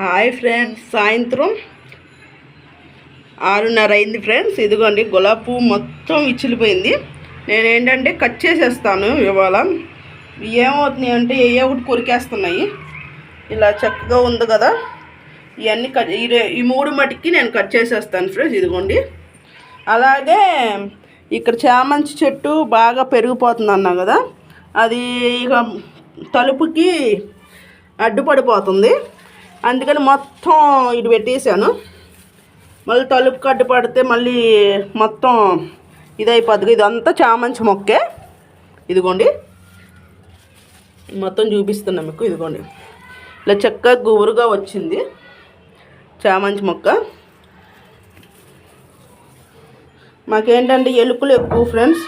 Hi friends సాయంత్రం ఆరున్నర అయింది ఫ్రెండ్స్. ఇదిగోండి గులాబీ పువ్వు మొత్తం ఇచ్చిలిపోయింది నేను ఏంటంటే కట్ చేసేస్తాను ఇవాళ. ఏమవుతున్నాయి అంటే ఏ ఒకటి కొరికేస్తున్నాయి. ఇలా చక్కగా ఉంది కదా. ఇవన్నీ కట్ ఈ ఈ మూడు మటుకి నేను కట్ చేసేస్తాను ఫ్రెండ్స్ ఇదిగోండి. అలాగే ఇక్కడ చామంతి చెట్టు బాగా పెరిగిపోతుంది అన్నా కదా. అది ఇక తలుపుకి అడ్డుపడిపోతుంది. అందుకని మొత్తం ఇటు పెట్టేశాను. మళ్ళీ తలుపు కట్టు అడ్డుపడితే మళ్ళీ మొత్తం ఇదైపోద్ది ఇదంతా చామంచి మొక్కే. ఇదిగోండి. మొత్తం చూపిస్తున్నా మీకు. ఇదిగోండి. ఇలా చక్కగా గుబురుగా వచ్చింది చామంచి మొక్క. మాకేంటంటే ఎలుకలు ఎక్కువ ఫ్రెండ్స్.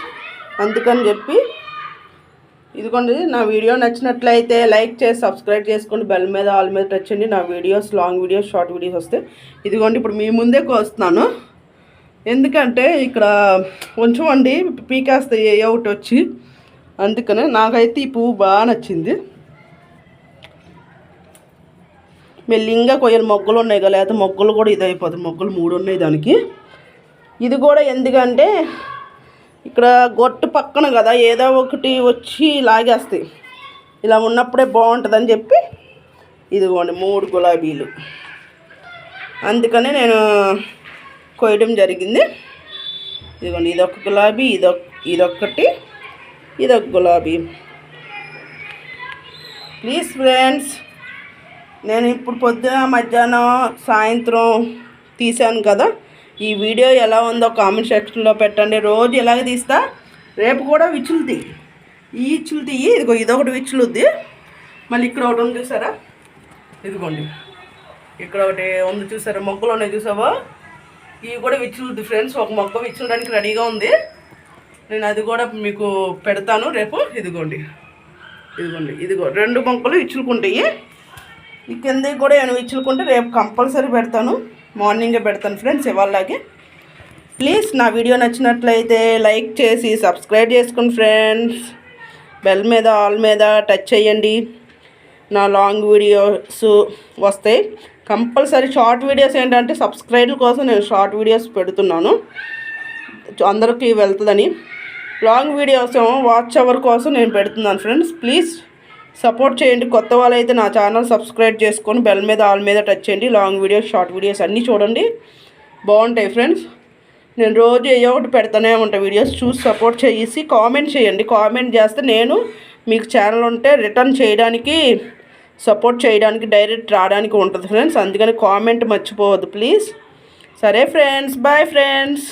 అందుకని చెప్పి ఇదిగోండి నా వీడియో నచ్చినట్లయితే లైక్ చేసి సబ్స్క్రైబ్ చేసుకోండి. బెల్ మీద ఆల్ మీద టచ్ చేయండి నా videos long videos short videos వస్తాయి ఇదిగోండి ఇప్పుడు మీ ముందే కోస్తున్నాను. ఎందుకంటే ఇక్కడ ఉంచమండి పీకేస్తాయి ఏ ఒకటి వచ్చి అందుకనే నాకైతే ఈ పువ్వు బాగా నచ్చింది. మెల్లింగా కొయ్యలు మొగ్గలు ఉన్నాయి కదా లేకపోతే మొగ్గలు కూడా ఇది మొగ్గలు మూడు ఉన్నాయి దానికి. ఇది కూడా ఎందుకంటే ఇక్కడ గొట్టు పక్కన కదా ఏదో ఒకటి వచ్చి లాగేస్తాయి. ఇలా ఉన్నప్పుడే బాగుంటుందని చెప్పి ఇదిగోండి మూడు గులాబీలు. అందుకనే నేను కోయడం జరిగింది. ఇదిగోండి ఇదొక గులాబీ ఇదొక ఇదొక్కటి ఇదొక గులాబీ. ప్లీజ్ ఫ్రెండ్స్ నేను ఇప్పుడు పొద్దున మధ్యాహ్నం సాయంత్రం తీశాను కదా. ఈ వీడియో ఎలా ఉందో కామెంట్ సెక్షన్లో పెట్టండి. రోజు ఎలాగ తీస్తా? రేపు కూడా విచ్చులుతాయి ఈ ఇచ్చులు తీయి ఇదిగో ఇదొకటి విచ్చులుద్ది. మళ్ళీ ఇక్కడ ఒకటి ఉంది చూసారా? ఇదిగోండి. ఇక్కడ ఒకటి ఉంది చూసారా? మొక్కలు ఉన్నాయి చూసావా? ఇవి కూడా విచ్చులుద్ది ఫ్రెండ్స్. ఒక మొక్క విచ్చులడానికి రెడీగా ఉంది. నేను అది కూడా మీకు పెడతాను రేపు. ఇదిగోండి. ఇదిగోండి. ఇదిగో రెండు మొక్కలు ఇచ్చులుకుంటాయి ఈ కిందకి కూడా నేను ఇచ్చులుకుంటే రేపు కంపల్సరీ పెడతాను. మార్నింగే పెడతాను ఫ్రెండ్స్ ఇవాళకి. ప్లీజ్ నా వీడియో నచ్చినట్లయితే లైక్ చేసి సబ్స్క్రైబ్ చేసుకోండి ఫ్రెండ్స్. బెల్ మీద ఆల్ మీద టచ్ చేయండి. నా లాంగ్ వీడియోస్ వస్తాయి. కంపల్సరీ షార్ట్ వీడియోస్ ఏంటంటే సబ్స్క్రైబ్ కోసం నేను షార్ట్ వీడియోస్ పెడుతున్నాను. అందరికీ వెళ్తుందని. లాంగ్ వీడియోస్ వాచ్ అవర్ కోసం నేను పెడుతున్నాను ఫ్రెండ్స్. ప్లీజ్ సపోర్ట్ చేయండి. కొత్త వాళ్ళైతే నా ఛానల్ సబ్స్క్రైబ్ చేసుకొని బెల్ మీద ఆల్ మీద టచ్ చేయండి. లాంగ్ వీడియోస్ షార్ట్ వీడియోస్ అన్నీ చూడండి. బాగుంటాయి ఫ్రెండ్స్. నేను రోజు ఏ ఒకటి పెడతానే ఉంటా వీడియోస్. చూసి సపోర్ట్ చేసి కామెంట్ చేయండి. కామెంట్ చేస్తే నేను మీకు ఛానల్ ఉంటే రిటర్న్ చేయడానికి సపోర్ట్ చేయడానికి డైరెక్ట్ రావడానికి ఉంటుంది ఫ్రెండ్స్. అందుకని కామెంట్ మర్చిపోవద్దు ప్లీజ్. సరే ఫ్రెండ్స్. Bye friends.